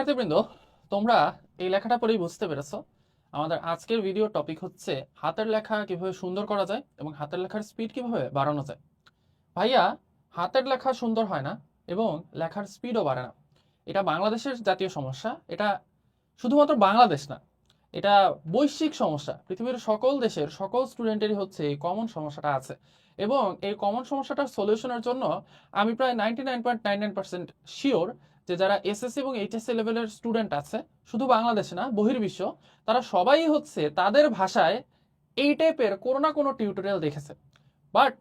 শিক্ষার্থীবৃন্দ, তোমরা এই লেখাটা পড়েই বুঝতে পেরেছ। আমাদের আজকের ভিডিও টপিক হচ্ছে হাতের লেখা কীভাবে সুন্দর করা যায় এবং হাতের লেখার স্পিড কীভাবে বাড়ানো যায়। ভাইয়া, হাতের লেখা সুন্দর হয় না এবং লেখার স্পিডও বাড়ে না। এটা বাংলাদেশের জাতীয় সমস্যা। এটা শুধুমাত্র বাংলাদেশ না, এটা বৈশ্বিক সমস্যা। পৃথিবীর সকল দেশের সকল স্টুডেন্টেরই হচ্ছে এই কমন সমস্যাটা আছে। এবং এই কমন সমস্যাটার সলিউশনের জন্য আমি প্রায় ninety nine point nine nine percent sure যে যারা এসএসসি এবং এইচএসসি লেভেলের স্টুডেন্ট আছে, শুধু বাংলাদেশে না, বহির্বিশ্ব, তারা সবাই হচ্ছে তাদের ভাষায় এই টাইপের কোনো না কোনো টিউটোরিয়াল দেখেছে। বাট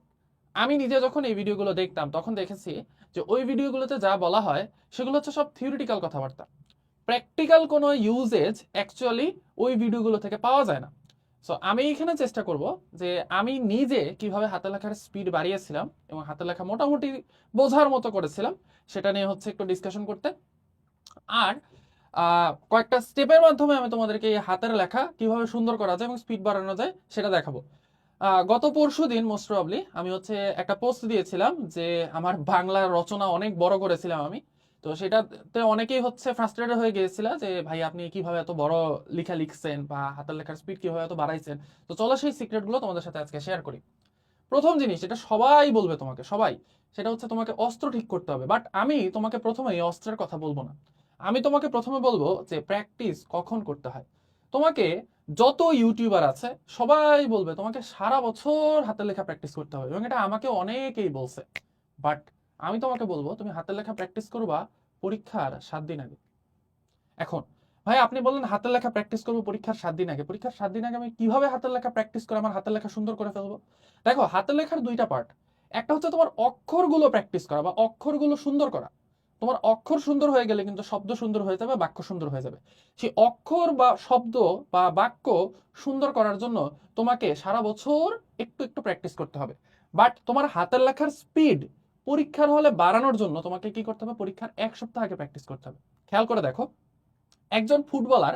আমি নিজে যখন এই ভিডিওগুলো দেখতাম, তখন দেখেছি যে ওই ভিডিওগুলোতে যা বলা হয়, সেগুলো হচ্ছে সব থিওরিটিক্যাল কথাবার্তা। প্র্যাকটিক্যাল কোনো ইউজেজ অ্যাকচুয়ালি ওই ভিডিওগুলো থেকে পাওয়া যায় না। সো আমি এখানে চেষ্টা করব যে আমি নিজে কীভাবে হাতে লেখার স্পিড বাড়িয়েছিলাম এবং হাতে লেখা মোটামুটি বোঝার মতো করেছিলাম, সেটা নিয়ে হচ্ছে একটু ডিসকাশন করতে। আর কয়েকটা স্টেপের মাধ্যমে আমি তোমাদেরকে এই হাতের লেখা কীভাবে সুন্দর করা যায় এবং স্পিড বাড়ানো যায় সেটা দেখাবো। গত পরশু দিন মোস্ট প্রবলি আমি হচ্ছে একটা পোস্ট দিয়েছিলাম যে আমার বাংলা রচনা অনেক বড় করেছিলাম আমি। তো সেটাতে অনেকেই হচ্ছে ফ্রাস্ট্রেটেড হয়ে গিয়েছিল যে, ভাই, আপনি কীভাবে এত বড় লেখা লিখছেন বা হাতের লেখার স্পিড কীভাবে এত বাড়াইছেন? তো চলো সেই সিক্রেটগুলো তোমাদের সাথে আজকে শেয়ার করি। প্রথম জিনিস যেটা সবাই বলবে তোমাকে, সবাই, সেটা হচ্ছে তোমাকে অস্ত্র ঠিক করতে হবে। বাট আমি তোমাকে প্রথমে এই অস্ত্রের কথা বলব না। আমি তোমাকে প্রথমে বলব যে প্র্যাকটিস কখন করতে হয়। তোমাকে যত ইউটিউবার আছে, সবাই বলবে তোমাকে সারা বছর হাতের লেখা প্র্যাকটিস করতে হবে এবং এটা আমাকে অনেকেই বলছে। বাট আমি তোমাকে বলব, তুমি হাতের লেখা প্র্যাকটিস করবা পরীক্ষার সাত দিন আগে। এখন, ভাই আপনি বললেন হাতের লেখা প্র্যাকটিস করব পরীক্ষার সাত দিন আগে। পরীক্ষার সাত দিন আগে আমি কীভাবে হাতের লেখা প্র্যাকটিস করে আমার হাতের লেখা সুন্দর করে ফেলব? দেখো, হাতের লেখার দুইটা পার্ট একটা হচ্ছে তোমার অক্ষরগুলো প্র্যাকটিস করা বা অক্ষরগুলো সুন্দর করা। তোমার অক্ষর সুন্দর হয়ে গেলে কিন্তু শব্দ সুন্দর হয়ে যাবে, বাক্য সুন্দর হয়ে যাবে। সেই অক্ষর বা শব্দ বা বাক্য সুন্দর করার জন্য তোমাকে সারা বছর একটু একটু প্র্যাকটিস করতে হবে। বাট তোমার হাতের লেখার স্পিড পরীক্ষার হলে বাড়ানোর জন্য তোমাকে কি করতে হবে? পরীক্ষার এক সপ্তাহ আগে প্র্যাকটিস করতে হবে। খেয়াল করে দেখো, একজন ফুটবলার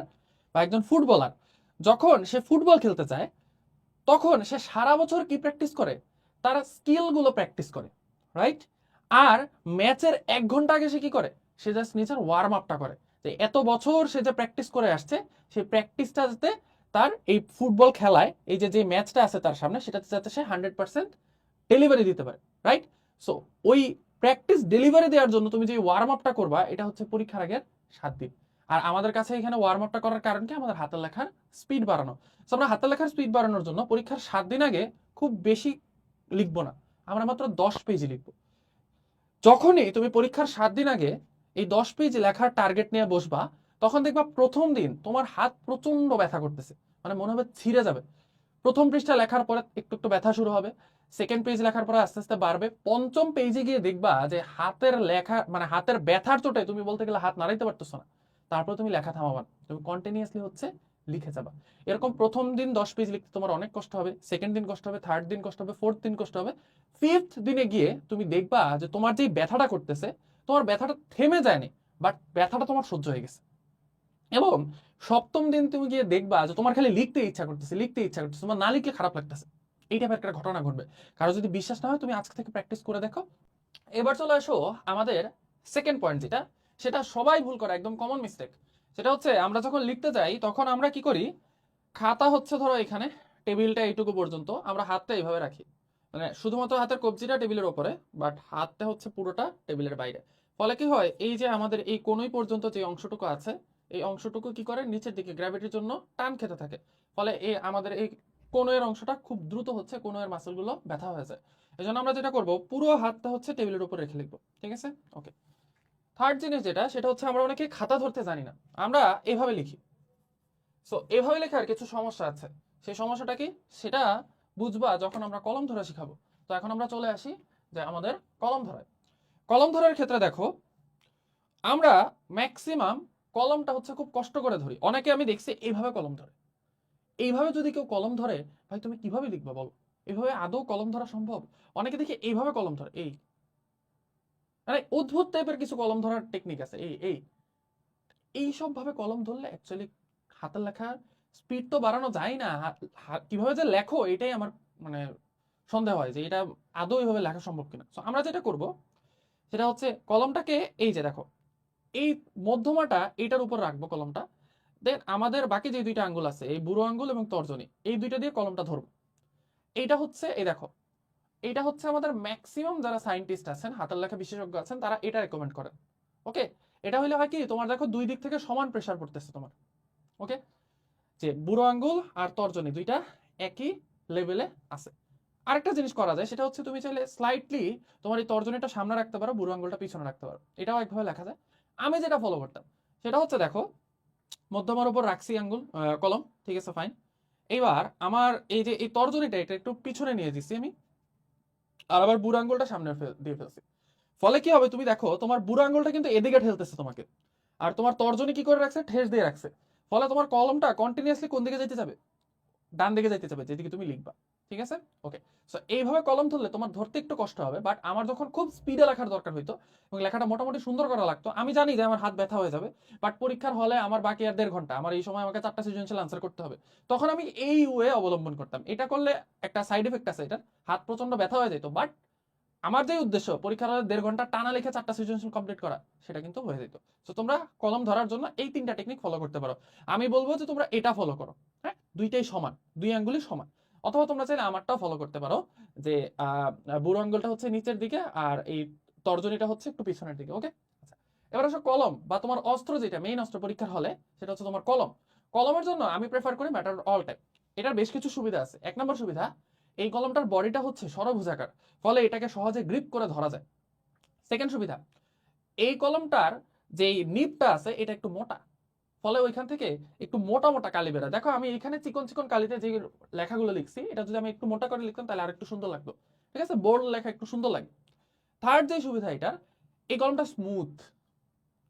বা একজন ফুটবলার যখন সে ফুটবল খেলতে চায় তখন সে সারা বছর কি প্র্যাকটিস করে? তার স্কিলগুলো প্র্যাকটিস করে রাইট আর ম্যাচের এক ঘণ্টা আগে সে কি করে? সে জাস্ট নিজের ওয়ার্ম আপটা করে। যে এত বছর সে যে প্র্যাকটিস করে আসছে সেই প্র্যাকটিসটা যাতে তার এই ফুটবল খেলায়, এই যে যে ম্যাচটা আছে তার সামনে, সেটাতে যাতে সে হান্ড্রেড পার্সেন্ট ডেলিভারি দিতে পারে রাইট সো ওই প্র্যাকটিস ডেলিভারি দেওয়ার জন্য তুমি যে ওয়ার্ম আপটা করবা, এটা হচ্ছে পরীক্ষার আগের সাত দিন। আর আমাদের কাছে এখানে ওয়ার্ম আপটা করার কারণ কি? আমাদের হাতের লেখার স্পিড বাড়ানো। সো আমরা হাতের লেখার স্পিড বাড়ানোর জন্য পরীক্ষার সাত দিন আগে খুব বেশি লিখব না। আমরা মাত্র দশ পেজই লিখব। যখনই তুমি পরীক্ষার সাত দিন আগে এই দশ পেজ লেখার টার্গেট নিয়ে বসবা, তখন দেখবা প্রথম দিন তোমার হাত প্রচণ্ড ব্যথা করতেছে। মানে মনে হবে ছিঁড়ে যাবে। প্রথম পৃষ্ঠা লেখার পরে একটু একটু ব্যথা শুরু হবে। সেকেন্ড পেজ লেখার পরে আস্তে আস্তে বাড়বে। পঞ্চম পেজে গিয়ে দেখবা যে হাতের লেখা মানে হাতের ব্যথার চোটে তুমি বলতে গেলে হাত নাড়াইতে পারতেছো না। তারপর তুমি লেখা থামাবা তুমি কন্টিনিউয়াসলি হচ্ছে লিখে যাবা। এরকম প্রথম দিন দশ পেজ লিখতে তোমার অনেক কষ্ট হবে। সেকেন্ড দিন কষ্ট হবে থার্ড দিন কষ্ট হবে ফোর্থ দিন কষ্ট হবে। ফিফথ দিনে গিয়ে তুমি দেখবা যে তোমার যেই ব্যথাটা করতেছে, তোমার ব্যথাটা থেমে যায়নি বাট ব্যথাটা তোমার সহ্য হয়ে গেছে। এবং সপ্তম দিন তুমি গিয়ে দেখবা যে তোমার খালি লিখতে ইচ্ছা করতেছে, লিখতে ইচ্ছা করতেছে, তোমার না লিখলে খারাপ লাগতেছে। এই টাইপের একটা ঘটনা ঘটবে। কারও যদি বিশ্বাস না হয়, তুমি আজকে থেকে প্র্যাকটিস করে দেখো। এবার চলে আসো আমাদের সেকেন্ড পয়েন্ট যেটা, সেটা সবাই ভুল করে, একদম কমন মিস্টেক সেটা হচ্ছে, আমরা যখন লিখতে যাই, তখন আমরা কি করি? খাতা হচ্ছে ধরো এখানে, টেবিলটা এইটুকু পর্যন্ত, আমরা হাতটা এইভাবে রাখি। মানে শুধুমাত্র হাতের কবজিটা টেবিলের ওপরে বাট হাতটা হচ্ছে পুরোটা টেবিলের বাইরে। ফলে কি হয়? এই যে আমাদের এই কোনই পর্যন্ত যে অংশটুকু আছে এই অংশটুকু কি করে? নিচের দিকে গ্র্যাভিটির জন্য টান খেতে থাকে। ফলে এই আমাদের এই কোনোয়ের অংশটা খুব দ্রুত হচ্ছে কোনোয়ের মাসেলগুলো ব্যথা হয়ে যায়। এই জন্য আমরা যেটা করব, পুরো হাতটা হচ্ছে টেবিলের উপর রেখে লিখব, ঠিক আছে? ওকে থার্ড জিনিস যেটা, সেটা হচ্ছে আমরা অনেকে খাতা ধরতে জানি না। আমরা এভাবে লিখি। সো এভাবে লেখার কিছু সমস্যা আছে। সেই সমস্যাটা কি? সেটা বুঝবা যখন আমরা কলম ধরা শিখাবো। তো এখন আমরা চলে আসি যে আমাদের কলম ধরায়। কলম ধরার ক্ষেত্রে দেখো, আমরা ম্যাক্সিমাম কলমটা হচ্ছে খুব কষ্ট করে ধরি। অনেকে আমি দেখছি এইভাবে কলম ধরে। এইভাবে যদি কেউ কলম ধরে, ভাই, তুমি কীভাবে লিখবা বলো? এইভাবে আদৌ কলম ধরা সম্ভব? অনেকে দেখি এইভাবে কলম ধরে, এই। মানে অদ্ভুত টাইপের কিছু কলম ধরার টেকনিক আছে, এই এই। এইসব ভাবে কলম ধরলে অ্যাকচুয়ালি হাতের লেখার স্পিড তো বাড়ানো যায় না। কীভাবে যে লেখো এটাই আমার মানে সন্দেহ হয় যে এটা আদৌ এইভাবে লেখা সম্ভব কিনা। তো আমরা যেটা করব, সেটা হচ্ছে কলমটাকে, এই যে দেখো এই মধ্যমাটা এটার উপর রাখব কলমটা। দেন আমাদের বাকি যে দুইটা আঙ্গুল আছে, এই বুড়ো আঙ্গুল এবং তর্জনী, এই দুইটা দিয়ে কলমটা ধরবো। এইটা হচ্ছে, এই দেখো এটা হচ্ছে আমাদের ম্যাক্সিমাম যারা সায়েন্টিস্ট আছেন, হাতের লেখা বিশেষজ্ঞ আছেন, তারা এটা রেকমেন্ড করেন। ওকে এটা হইলে হয় কি, তোমার দেখো দুই দিক থেকে সমান প্রেসার পড়তেছে তোমার। ওকে যে বুড়ো আঙ্গুল আর তর্জনী দুইটা একই লেভেলে আছে। আরেকটা জিনিস করা যায়, সেটা হচ্ছে তুমি চাইলে স্লাইটলি তোমার এই তর্জনীটা সামনে রাখতে পারো, বুড়ো আঙ্গুলটা পিছনে রাখতে পারো। এটাও একভাবে লেখা যায়। আমি যেটা ফলো করতাম, সেটা হচ্ছে দেখো, মধ্যমার উপর রাখছি আঙ্গুল কলম, ঠিক আছে ফাইন এবার আমার এই যে, এই তর্জনীটা, এটা একটু পিছনে নিয়ে দিচ্ছি আমি, আর আবার বুড়ো আঙ্গুলটা সামনে দিয়ে ফেলছি। ফলে কি হবে, তুমি দেখো, তোমার বুড়ো আঙ্গুলটা কিন্তু এদিকে ঠেলতেছে তোমাকে, আর তোমার তর্জনী কি করে রাখছে? ঠেস দিয়ে রাখছে। ফলে তোমার কলমটা কন্টিনিউয়াসলি কোন দিকে যেতে যাবে? ডান দিকে যেতে যাবে, যেদিকে তুমি লিখবা। ঠিক আছে? ওকে সো এইভাবে কলম ধরলে তোমার ধরতে একটু কষ্ট হবে বাট আমার যখন খুব স্পিডে লেখার দরকার হইতো এবং লেখাটা মোটামুটি সুন্দর করা লাগতো, আমি জানি যে আমার হাত ব্যথা হয়ে যাবে বাট পরীক্ষার হলে আমার বাকি আর দেড় ঘণ্টা, আমার এই সময় আমাকে চারটা সৃজনশীল আনসার করতে হবে। তখন আমি এই ওয়ে অবলম্বন করতাম। এটা করলে একটা সাইড এফেক্ট আছে এটার, হাত প্রচণ্ড ব্যথা হয়ে যেত বাট আমার যে উদ্দেশ্য, পরীক্ষার হলে দেড় ঘণ্টা টানা লিখে চারটা সৃজনশীল কমপ্লিট করা, সেটা কিন্তু হয়ে যেত। তো তোমরা কলম ধরার জন্য এই তিনটা টেকনিক ফলো করতে পারো। আমি বলব যে তোমরা এটা ফলো করো হ্যাঁ? দুইটাই সমান, দুই আঙ্গুলই সমান। অথবা তোমরা চাইলে আমারটাও ফলো করতে পারো যে বুড়ো আঙ্গুলটা হচ্ছে নিচের দিকে আর এই তর্জনীটা হচ্ছে একটু পিছনের দিকে ওকে আচ্ছা এবার আসো কলম বা তোমার অস্ত্র যেটা মেইন অস্ত্র পরীক্ষার হলে, সেটা হচ্ছে তোমার কলম। কলমের জন্য আমি প্রেফার করি ম্যাটার অল টাইম এটার বেশ কিছু সুবিধা আছে। এক নম্বর সুবিধা, এই কলমটার বডিটা হচ্ছে সরভুজাকার, ফলে এটাকে সহজে গ্রিপ করে ধরা যায়। সেকেন্ড সুবিধা, এই কলমটার যে নিপটা আছে, এটা একটু মোটা। ফলে ওইখান থেকে একটু মোটা মোটা কালি বেরোয়। দেখো, আমি এখানে চিকন চিকন কালিতে যে লেখাগুলো লিখছি, এটা যদি আমি একটু মোটা করে লিখতাম, তাহলে আর একটু সুন্দর লাগতো। ঠিক আছে? বোর্ড লেখা একটু সুন্দর লাগে। থার্ড যে সুবিধা এটার এই কলমটা স্মুথ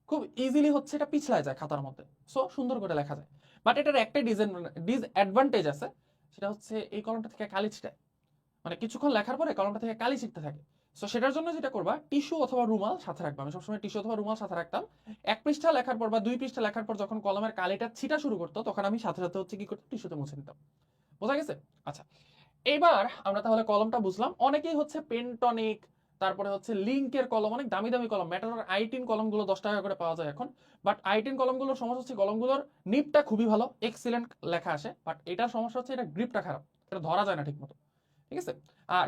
খুব ইজিলি হচ্ছে এটা পিছলায় যায় খাতার মধ্যে। সো সুন্দর করে লেখা যায়। বাট এটার একটা ডিসঅ্যাডভান্টেজ আছে, সেটা হচ্ছে এই কলমটা থেকে কালি ছিটায়। মানে কিছুক্ষণ লেখার পরে কলমটা থেকে কালি ছিটতে থাকে। সো সেটার জন্য যেটা করবা টিস্যু অথবা রুমাল সাথে রাখবা। আমি সবসময় টিস্যু অথবা রুমাল সাথে রাখতাম। এক পৃষ্ঠা লেখার পর বা দুই পৃষ্ঠা লেখার পর যখন কলমের কালিটা ছিটা শুরু করতো, তখন আমি সাথে সাথে হচ্ছে কি করতাম? টিস্যুতে মুছে নিতাম। বোঝা গেছে? আচ্ছা। এবার আমরা তাহলে কলমটা বুঝলাম। অনেকেই হচ্ছে পেন্টনিক তারপরে হচ্ছে লিঙ্কের কলম, অনেক দামি দামি কলম ম্যাটার আইটিন কলমগুলো দশ টাকা করে পাওয়া যায় এখন। বাট আইটিন কলমগুলোর সমস্যা হচ্ছে কলমগুলোর নিপটা খুবই ভালো এক্সিলেন্ট লেখা আসে। বাট এটার সমস্যা হচ্ছে এটা গ্রিপটা খারাপ, এটা ধরা যায় না ঠিক মতো ঠিক আছে? আর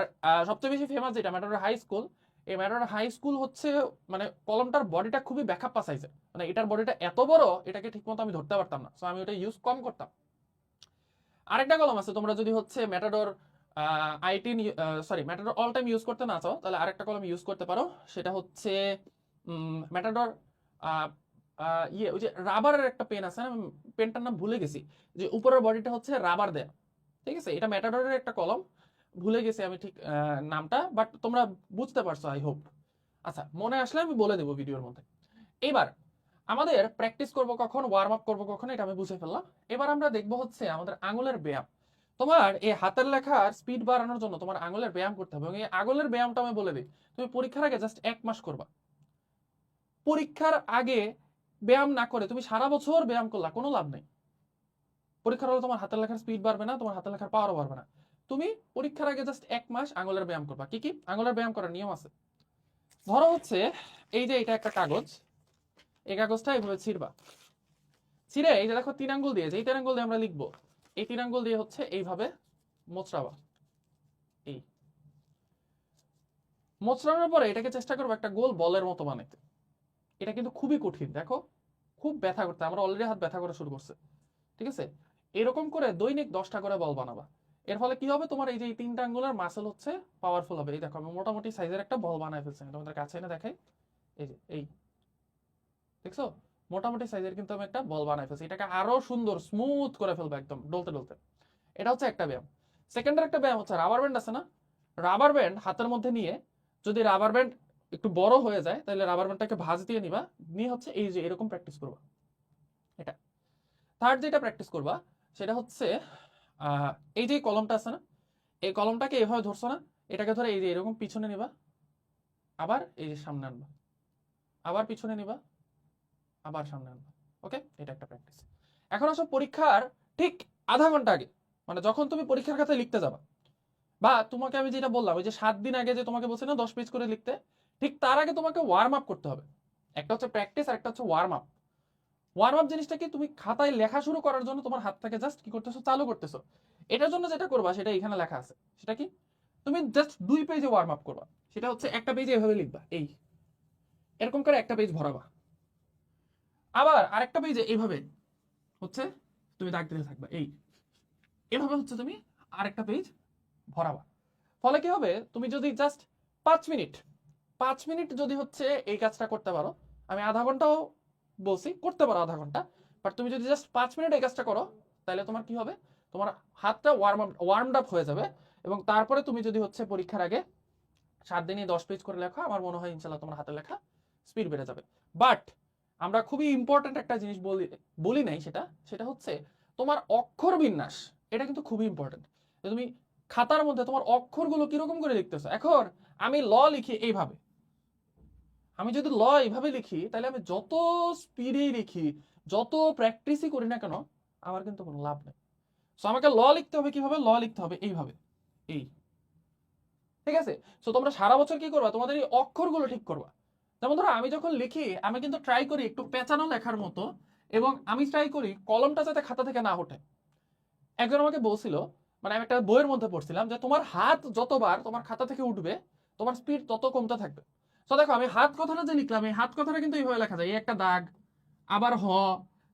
সবচেয়ে বেশি ফেমাস যেটা ম্যাটার হাই স্কুল এই ম্যাটার হাই স্কুল হচ্ছে মানে কলমটার বডিটা খুবই ব্যাকআপ সাইজের মানে এটার বডিটা এত বড়, এটাকে ঠিকমতো আমি ধরতে পারতাম না। সো আমি ওটা ইউজ কম করতাম। আরেকটা কলম আছে, তোমরা যদি হচ্ছে Matador eighteen sorry Matador all time use করতে না চাও, তাহলে আরেকটা কলম ইউজ করতে পারো। সেটা হচ্ছে ম্যাটাডোর ইয়ে ওই যে রাবারের একটা পেন আছে না পেনটার নাম ভুলে গেছি। যে উপরের বডিটা হচ্ছে রাবার দেয়া ঠিক আছে? এটা ম্যাটাডোরের একটা কলম। ভুলে গেছি আমি ঠিক নামটা বাট তোমরা বুঝতে পারছ আই হোপ আচ্ছা মনে আসলে আমি বলে দেবো ভিডিওর মধ্যে। এবার, আমাদের প্র্যাকটিস করব কখন ওয়ার্ম আপ করব কখন, এটা আমি বুঝে ফেললাম। এবার আমরা দেখব হচ্ছে আমাদের আঙুলের ব্যায়াম। তোমার এই হাতের লেখার স্পিড বাড়ানোর জন্য তোমার আঙুলের ব্যায়াম করতে হবে এবং এই আঙুলের ব্যায়ামটা আমি বলে দিই। তুমি পরীক্ষার আগে জাস্ট এক মাস করবা। পরীক্ষার আগে ব্যায়াম না করে তুমি সারা বছর ব্যায়াম করলা, কোনো লাভ নেই। পরীক্ষার হলে তোমার হাতের লেখার স্পিড বাড়বে না, তোমার হাতের লেখার পাওয়ারও বাড়বে না। তুমি পরীক্ষার আগে জাস্ট এক মাস আঙুলের ব্যায়াম করবা। কি কি? আঙুলের ব্যায়াম করার নিয়ম আছে। ধরো হচ্ছে, এই যে এটা একটা কাগজ, এই কাগজটা এইভাবে ছিড়বা। ছিঁড়ে এই যে দেখো তিন আঙ্গুল দিয়ে যে এই তিন আঙ্গুল দিয়ে আমরা লিখব, এই তিন আঙ্গুল দিয়ে হচ্ছে এইভাবে মোচড়াবা। এই। মোচড়ানোর পরে এটাকে চেষ্টা করব একটা গোল বলের মতো বানাইতে। এটা কিন্তু খুবই কঠিন, দেখো। খুব ব্যথা করতে, আমরা অলরেডি হাত ব্যথা করা শুরু করছে। ঠিক আছে? এরকম করে দৈনিক দশটা করে বল বানাবা। এর ফলে কি হবে? তোমার এই যে তিনটা আঙ্গুলের মাসেল হচ্ছে পাওয়ারফুল হবে। এই দেখো, আমি মোটামুটি সাইজের একটা বল বানায় ফেলছি। তোমাদের কাছে এনে দেখাই? এই যে, এই। দেখছ? মোটামুটি সাইজের কিন্তু আমি একটা বল বানাই ফেলছি। এটাকে আরও সুন্দর স্মুথ করে ফেলব একদম, ডলতে ডলতে। এটা হচ্ছে একটা ব্যায়াম। সেকেন্ডের একটা ব্যায়াম হচ্ছে রাবার ব্যান্ড আছে না? রাবার ব্যান্ড হাতের মধ্যে নিয়ে যদি রাবার ব্যান্ড একটু বড় হয়ে যায়, তাহলে রাবার ব্যান্ডটাকে ভাঁজ দিয়ে নিবা। নিয়ে হচ্ছে এই যে এরকম প্র্যাকটিস করবা। এটা। থার্ড যেটা প্র্যাকটিস করবা, সেটা হচ্ছে এই যে কলমটা আছে না, এই কলমটাকে এভাবে ধরছো না, এটাকে ধরে এই যে এরকম পিছনে নিবা, আবার এই যে সামনে আনবা, আবার পিছনে নিবা, আবার সামনে আনবা ওকে এটা একটা প্র্যাকটিস এখন আসো পরীক্ষার ঠিক আধা ঘণ্টা আগে মানে যখন তুমি পরীক্ষার খাতায় লিখতে যাবা, বা তোমাকে আমি যেটা বললাম, ওই যে সাত দিন আগে যে তোমাকে বলছি না, দশ পেজ করে লিখতে, ঠিক তার আগে তোমাকে ওয়ার্ম আপ করতে হবে। একটা হচ্ছে প্র্যাকটিস আর একটা হচ্ছে ওয়ার্ম আপ ওয়ার্ম আপ জিনিসটা কি তুমি খাতায় লেখা শুরু করার জন্য তোমার হাতটাকে জাস্ট কি করতেছো? চালু করতেছো। এটার জন্য যেটা করবা, সেটা এখানে লেখা আছে। সেটা কি? তুমি জাস্ট দুই পেজে ওয়ার্ম আপ করবা। সেটা হচ্ছে একটা পেজে এভাবে লিখবা, এই। এরকম করে একটা পেজ ভরাবা। আবার আরেকটা পেজে এইভাবে হচ্ছে তুমি দাগ দিতে থাকবা, এই। এভাবে হচ্ছে তুমি আরেকটা পেজ ভরাবা। ফলে কি হবে? তুমি যদি জাস্ট পাঁচ মিনিট পাঁচ মিনিট যদি হচ্ছে এই কাজটা করতে পারো, আমি আধা ঘন্টাও বলছি, করতে পারো আধা ঘণ্টা। বাট তুমি যদি জাস্ট পাঁচ মিনিট এই কাজটা করো তাহলে তোমার কি হবে? তোমার হাতটা ওয়ার্ম আপ ওয়ার্মড আপ হয়ে যাবে। এবং তারপরে তুমি যদি হচ্ছে পরীক্ষার আগে সাত দিনে দশ পেজ করে লেখো, আমার মনে হয় ইনশাল্লাহ তোমার হাতে লেখা স্পিড বেড়ে যাবে। বাট আমরা খুবই ইম্পর্ট্যান্ট একটা জিনিস বলি বলি নাই সেটা সেটা হচ্ছে তোমার অক্ষর বিন্যাস, এটা কিন্তু খুবই ইম্পর্ট্যান্ট তুমি খাতার মধ্যে তোমার অক্ষরগুলো কীরকম করে লিখতেছো? এখন আমি ল লিখি এইভাবে। আমি যদি ল এইভাবে লিখি, তাহলে আমি যত স্পিডেই লিখি, যত প্র্যাকটিসই করি না কেন, আমার কিন্তু কোনো লাভ নেই। সো আমাকে ল লিখতে হবে কীভাবে? ল লিখতে হবে এইভাবে। এই। ঠিক আছে? সো তোমরা সারা বছর কি করবা? তোমাদের এই অক্ষরগুলো ঠিক করবা। যেমন ধরো, আমি যখন লিখি, আমি কিন্তু ট্রাই করি একটু পেঁচানো লেখার মতো এবং আমি ট্রাই করি কলমটা যাতে খাতা থেকে না ওঠে। একজন আমাকে বলছিল মানে আমি একটা বইয়ের মধ্যে পড়ছিলাম যে, তোমার হাত যতবার তোমার খাতা থেকে উঠবে, তোমার স্পিড তত কমতে থাকবে। তো দেখো, আমি হাত কথাটা যে লিখলাম, এই হাত কথাটা কিন্তু এইভাবে লেখা যায়। এই একটা দাগ, আবার হ,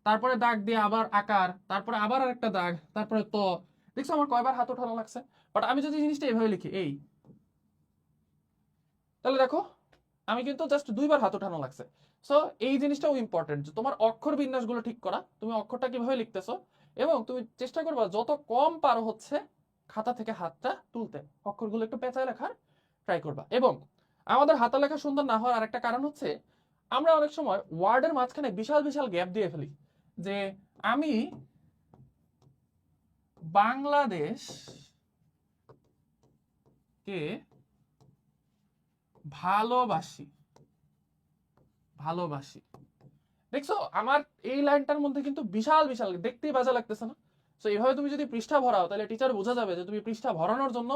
তারপরে দাগ দিয়ে আবার আকার, তারপরে আবার আরেকটা দাগ, তারপরে ত। দেখছ আমার কয়বার হাত ওঠানো লাগছে? বাট আমি যদি জিনিসটা এইভাবে লিখি, এই। তাহলে দেখো, আমি কিন্তু জাস্ট দুইবার হাত ওঠানো লাগছে। সো এই জিনিসটাও ইম্পর্টেন্ট তোমার অক্ষর বিন্যাসগুলো ঠিক করা, তুমি অক্ষরটা কীভাবে লিখতেছো, এবং তুমি চেষ্টা করবা যত কম পারো হচ্ছে খাতা থেকে হাতটা তুলতে। অক্ষরগুলো একটু পেঁচায় লেখার ট্রাই করবা। এবং আমাদের হাতা লেখা সুন্দর না হওয়ার আরেকটা কারণ হচ্ছে, আমরা অনেক সময় ওয়ার্ডের মাঝখানে বিশাল বিশাল গ্যাপ দিয়ে ফেলি যে আমি বাংলাদেশ কে ভালোবাসি ভালোবাসি। দেখছ, আমার এই লাইনটার মধ্যে কিন্তু বিশাল বিশাল, দেখতেই বাজা লাগতেছে না? সো এইভাবে তুমি যদি পৃষ্ঠা ভরাও, তাহলে টিচার বোঝা যাবে যে তুমি পৃষ্ঠা ভরানোর জন্য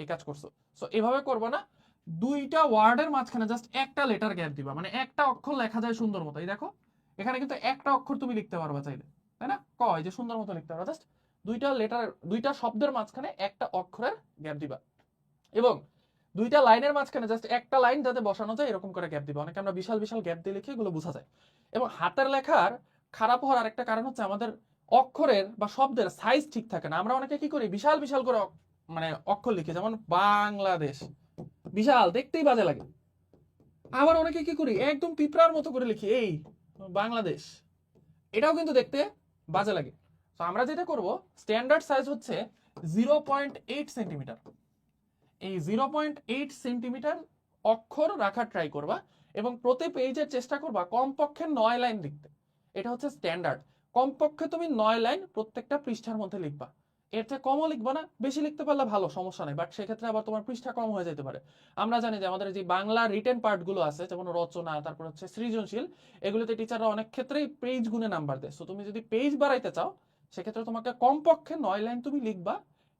এই কাজ করছ। সো এভাবে করব না। দুইটা ওয়ার্ডের মাঝখানে জাস্ট একটা লেটার গ্যাপ দিবা। মানে একটা অক্ষর লেখা যায় সুন্দর মতো। এই দেখো, এখানে কিন্তু একটা অক্ষর তুমি লিখতে পারবা চাইলে, তাই না? কয় যে সুন্দর মতো লিখতে পারবা। জাস্ট দুইটা লেটার দুইটা শব্দের মাঝখানে একটা অক্ষরের গ্যাপ দিবা। এবং দুইটা লাইনের মাঝখানে জাস্ট একটা লাইন যাতে বসানো যায়, এরকম করে গ্যাপ দিবা। অনেকে আমরা বিশাল বিশাল গ্যাপ দিয়ে লিখি এগুলো বোঝা যায়। এবং হাতের লেখার খারাপ হওয়ার আরেকটা কারণ হচ্ছে আমাদের অক্ষরের বা শব্দের সাইজ ঠিক থাকে না। আমরা অনেকে কি করি? বিশাল বিশাল করে মানে অক্ষর লিখি। যেমন বাংলাদেশ। বিশাল, দেখতেই বাজে লাগে। আবার অনেকে কি করি, একদম পিঁপড়ার মতো করে লিখি, এই, বাংলাদেশ। এটাও কিন্তু দেখতে বাজে লাগে। তো আমরা যেটা করব স্ট্যান্ডার্ড সাইজ হচ্ছে জিরো পয়েন্ট এইট সেন্টিমিটার এই জিরো পয়েন্ট এইট সেন্টিমিটার অক্ষর রাখার ট্রাই করবা এবং প্রতি পেজের চেষ্টা করবা কমপক্ষে নয় লাইন লিখতে। এটা হচ্ছে স্ট্যান্ডার্ড কমপক্ষে তুমি নয় লাইন প্রত্যেকটা পৃষ্ঠার মধ্যে লিখবা। এর চেয়ে কমও লিখবা না, বেশি লিখতে পারলে ভালো, সমস্যা নেই। বাট সেক্ষেত্রে আবার তোমার পৃষ্ঠা কম হয়ে যেতে পারে। আমরা জানি যে আমাদের যে বাংলা রিটেন পার্টগুলো আছে, যেমন রচনা, তারপর হচ্ছে সৃজনশীল, এগুলোতে টিচাররা অনেক ক্ষেত্রেই পেজ গুণে নাম্বার দেয়। সো তুমি যদি পেজ বাড়াইতে চাও, সেক্ষেত্রে তোমাকে কমপক্ষে নয় লাইন তুমি লিখবা।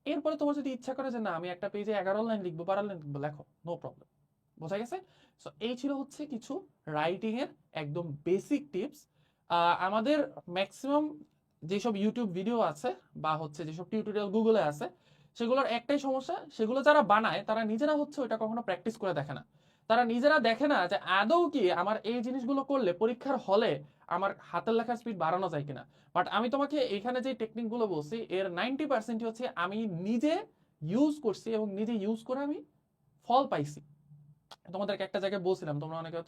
এরপরে তোমার যদি ইচ্ছা করে যে না, আমি একটা পেজে এগারো লাইন লিখব, বারো লাইন লিখব, লেখো নো প্রবলেম বোঝা গেছে? সো এই ছিল হচ্ছে কিছু রাইটিংয়ের একদম বেসিক টিপস আমাদের ম্যাক্সিমাম যেসব ইউটিউব ভিডিও আছে বা হচ্ছে যেসব টিউটোরিয়াল গুগলে আছে সেগুলোর একটাই সমস্যা সেগুলো যারা বানায় তারা নিজেরা হচ্ছে ওইটা কখনো প্র্যাকটিস করে দেখে না। তারা নিজেরা দেখে না যে আদৌ কি আমার এই জিনিসগুলো করলে পরীক্ষার হলে আমার হাতের লেখার স্পিড বাড়ানো যায় কিনা। বাট আমি তোমাকে এখানে যে টেকনিকগুলো বলছি এর নাইনটি পার্সেন্টই হচ্ছে আমি নিজে ইউজ করছি এবং নিজে ইউজ করে আমি ফল পাইছি। তোমাদেরকে একটা জায়গায় বলছিলাম তোমরা অনেকে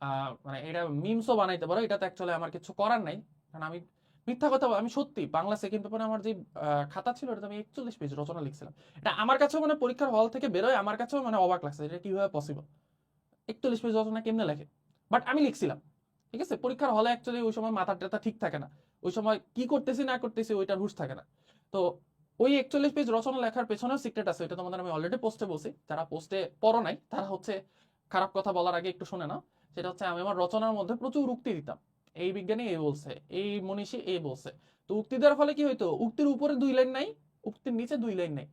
আহ, মানে এটা মিমসও বানাইতে পারো এটা তো অ্যাকচুয়ালি আমার কিছু করার নাই। কারণ আমি মিথ্যা কথা আমি সত্যি, বাংলা সেকেন্ড পেপারে আমার যে খাতা ছিল, এটা আমি একচল্লিশ পেজ রচনা লিখছিলাম। এটা আমার কাছেও মানে পরীক্ষার হল থেকে বেরোয়, আমার কাছেও মানে অবাক লাগছে এটা কীভাবে পসিবল একচল্লিশ পেজ রচনা কেমনে লেখে? বাট আমি লিখছিলাম, ঠিক আছে? পরীক্ষার হলে অ্যাকচুয়ালি ওই সময় মাথা টাথা ঠিক থাকে না। ওই সময় কি করতেছি, না করতেছি, ওইটার হুশ থাকে না। তো ওই একচল্লিশ পেজ রচনা লেখার পেছনেও সিক্রেট আছে এটা তোমাদের আমি অলরেডি পোস্টে বলছি। যারা পোস্টে পড়ো নাই, তারা হচ্ছে খারাপ কথা বলার আগে একটু শুনে না সেটা হচ্ছে আমি আমার রচনার মধ্যে প্রচুর উক্তি দিতাম। এই বিজ্ঞানী এই বলছে, এই মনীষী এই বলছে। তো উক্তি দেওয়ার ফলে কি হইতো? উক্তির উপরে দুই লাইন নাই, উক্তির নিচে দুই লাইন নাই।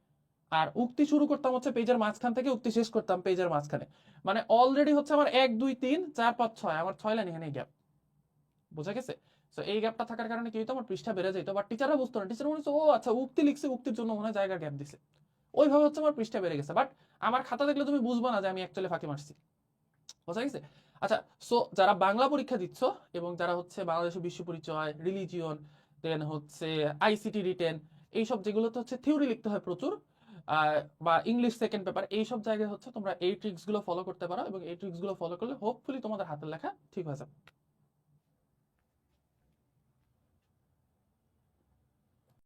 আর উক্তি শুরু করতাম হচ্ছে পেজের মাঝখান থেকে, উক্তি শেষ করতাম পেজের মাঝখানে। মানে অলরেডি হচ্ছে আমার এক, দুই, তিন, চার, পাঁচ, ছয়, আমার ছয় লাইন এখানে গ্যাপ বোঝা গেছে? তো এই গ্যাপটা থাকার কারণে কি হতো আমার পৃষ্ঠা বেড়ে যেত বাট টিচাররা বুঝতো না। টিচার মনে ও আচ্ছা উক্তি লিখছে, উক্তির জন্য মনে জায়গা গ্যাপ দিছে। ওইভাবে হচ্ছে আমার পৃষ্ঠা বেড়ে গেছে। বাট আমার খাতা দেখলে তুমি বুঝব না যে আমি অ্যাকচুয়ালি ফাঁকি মারছি। বোঝা গেছে? আচ্ছা সো যারা বাংলা পরীক্ষা দিচ্ছ এবং যারা হচ্ছে বাংলাদেশের বিশ্ব পরিচয় রিলিজিয়ন দেন হচ্ছে আইসিটি রিটেন এইসব যেগুলোতে হচ্ছে থিওরি লিখতে হয় প্রচুর বা ইংলিশ সেকেন্ড পেপার এইসব জায়গায় হচ্ছে তোমরা এই ট্রিক্সগুলো ফলো করতে পারো এবং এই ট্রিক্সগুলো ফলো করলে হোপফুলি তোমাদের হাতের লেখা ঠিক হয়ে যাবে।